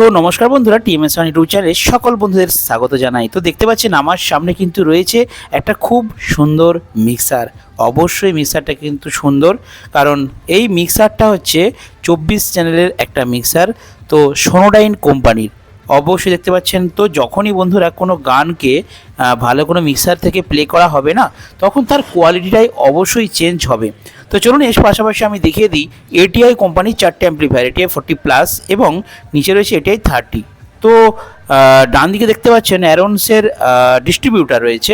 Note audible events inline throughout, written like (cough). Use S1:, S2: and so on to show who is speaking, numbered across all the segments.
S1: So নমস্কার বন্ধুরা, TMS one YouTube চ্যানেলে সকল বন্ধুদের স্বাগত জানাই। তো দেখতে পাচ্ছেন, আমার সামনে কিন্তু রয়েছে একটা খুব সুন্দর মিক্সার। অবশ্যই মিক্সারটা কিন্তু সুন্দর, কারণ এই মিক্সারটা হচ্ছে চব্বিশ চ্যানেলের একটা মিক্সার। তো সোনোডাইন কোম্পানির অবশ্যই দেখতে পাচ্ছেন তো যখনই বন্ধুরা কোনো গানকে ভালো কোনো মিক্সার থেকে প্লে করা হবে না, তখন তার কোয়ালিটিটাই অবশ্যই চেঞ্জ হবে। তো চলুন এর পাশাপাশি আমি দেখিয়ে দিই এটিআই কোম্পানির চারটে অ্যাম্প্লিফায়ার এটিআই ফোর্টি প্লাস এবং নিচে রয়েছে এটিআই থার্টি তো ডান দিকে দেখতে পাচ্ছেন অ্যারোনসের ডিস্ট্রিবিউটার রয়েছে।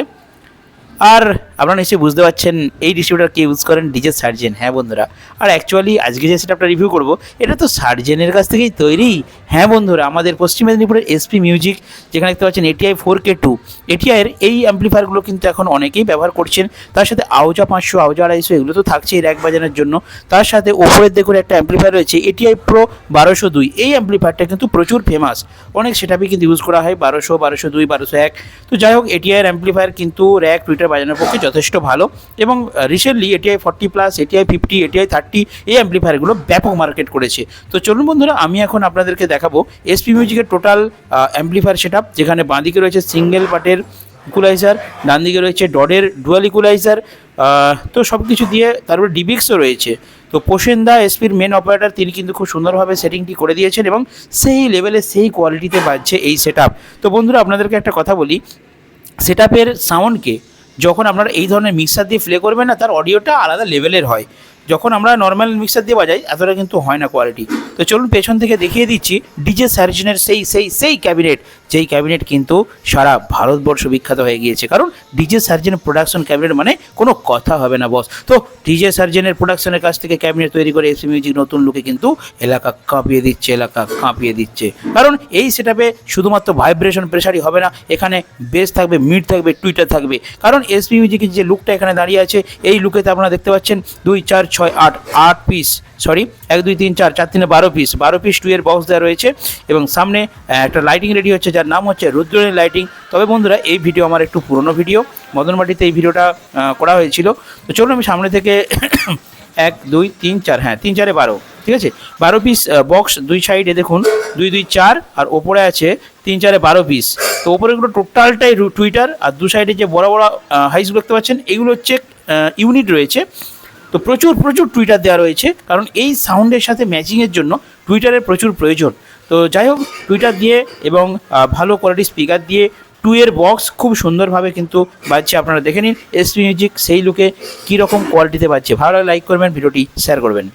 S1: আর আপনারা নিশ্চয়ই বুঝতে পারছেন, এই ডিস্ট্রিবিউটার কে ইউজ করেন? ডিজে সার্জেন হ্যাঁ বন্ধুরা। আর অ্যাকচুয়ালি আজকে যে সেটআপটা রিভিউ করব, এটা তো সার্জেনের কাছ থেকেই তৈরি। হ্যাঁ বন্ধুরা, আমাদের পশ্চিম মেদিনীপুরের এসপি মিউজিক যেখানে দেখতে পাচ্ছেন এটিআই ফোর কে টু এটিআইয়ের এই অ্যাম্প্লিফায়ারগুলো কিন্তু এখন অনেকেই ব্যবহার করছেন। তার সাথে আউজা পাঁচশো আউজা আড়াইশো, এগুলো তো থাকছেই র্যাক বাজানোর জন্য। তার সাথে ওপরের দেখুন একটা অ্যাম্প্লিফায়ার রয়েছে এটিআই প্রো বারোশো দুই। এই অ্যাম্প্লিফায়ারটা কিন্তু প্রচুর ফেমাস অনেক সেটাপই কিন্তু ইউজ করা হয়, বারোশো বারোশো দুই, বারোশো এক। তো যাই হোক এটিআইয়ের অ্যাম্প্লিফায়ার কিন্তু র্যাক টুইটার বাজানোর পক্ষে যথেষ্ট ভালো। এবং recently ATI forty plus ATI fifty ATI thirty এই অ্যাম্প্লিফায়ারগুলো ব্যাপক মার্কেট করেছে। তো চলুন বন্ধুরা, আমি এখন আপনাদেরকে দেখাবো এসপি মিউজিকের টোটাল অ্যাম্প্লিফায়ার সেট যেখানে বাঁদিকে রয়েছে সিঙ্গেল পার্টের ইকুলাইজার ডান দিকে রয়েছে ডডের ডুয়াল ইকুলাইজার তো সব কিছু দিয়ে তারপরে ডিবিক্সও রয়েছে। তো পোষেন্দা এসপির মেন অপারেটর তিনি কিন্তু খুব সুন্দরভাবে সেটিংটি করে দিয়েছেন এবং সেই লেভেলে সেই কোয়ালিটিতে বাজছে এই সেট তো বন্ধুরা, আপনাদেরকে একটা কথা বলি সেট আপের সাউন্ডকে যখন আপনারা এই ধরনের মিক্সার দিয়ে প্লে করবেন না, তার অডিওটা আলাদা লেভেলের হয়। যখন আমরা নর্মাল মিক্সার দিয়ে বাজাই, এতটা কিন্তু হয় না কোয়ালিটি তো চলুন পেছন থেকে দেখিয়ে দিচ্ছি ডিজে সার্জনের সেই সেই সেই ক্যাবিনেট, যেই ক্যাবিনেট কিন্তু সারা ভারতবর্ষ বিখ্যাত হয়ে গিয়েছে। কারণ ডিজে সার্জেনের প্রোডাকশন ক্যাবিনেট মানে কোনো কথা হবে না, বস। তো ডিজে সার্জেনের প্রোডাকশনের কাছ থেকে ক্যাবিনেট তৈরি করে এসি মিউজিক নতুন লুকে কিন্তু এলাকা কাঁপিয়ে দিচ্ছে, এলাকা কাঁপিয়ে দিচ্ছে। কারণ এই সেটাপে শুধুমাত্র ভাইব্রেশন প্রেশারই হবে না, এখানে বেস থাকবে, মিড থাকবে, টুইটার থাকবে। কারণ এসপি মিউজিকের যে লুকটা এখানে দাঁড়িয়ে আছে, এই লুকেতে আপনারা দেখতে পাচ্ছেন দুই, চার, ছয়, আট আট পিস সরি এক, দুই, তিন, চার চার, তিনে বারো পিস বারো পিস টু এর বক্স দেওয়া রয়েছে এবং সামনে একটা লাইটিং রেডি হচ্ছে, যার নাম হচ্ছে রুদ্রনের লাইটিং তবে বন্ধুরা, এই ভিডিও আমার একটু পুরনো ভিডিও মদনবাটিতে এই ভিডিওটা করা হয়েছিল। তো চলুন আমি সামনে থেকে (coughs) এক, দুই, তিন, চার হ্যাঁ তিন, চারে বারো, ঠিক আছে? বারো পিস বক্স দুই সাইডে দেখুন, দুই দুই, চার, আর ওপরে আছে তিন, চারে বারো পিস তো ওপরেগুলো টোটালটাই টুইটার আর দু সাইডে যে বড় বড় হাইসগুলো দেখতে পাচ্ছেন, এগুলো হচ্ছে ইউনিট রয়েছে। তো প্রচুর প্রচুর টুইটার দেওয়া রয়েছে। কারণ এই সাউন্ডের সাথে ম্যাচিংয়ের জন্য টুইটারের প্রচুর প্রয়োজন। তো যাই হোক টুইটার দিয়ে এবং ভালো কোয়ালিটির স্পিকার দিয়ে টু এর বক্স খুব সুন্দরভাবে কিন্তু বাজছে। আপনারা দেখে নিন এস মিউজিক সেই লুকে কীরকম কোয়ালিটিতে বাজছে। ভালো লাইক করবেন, ভিডিওটি শেয়ার করবেন।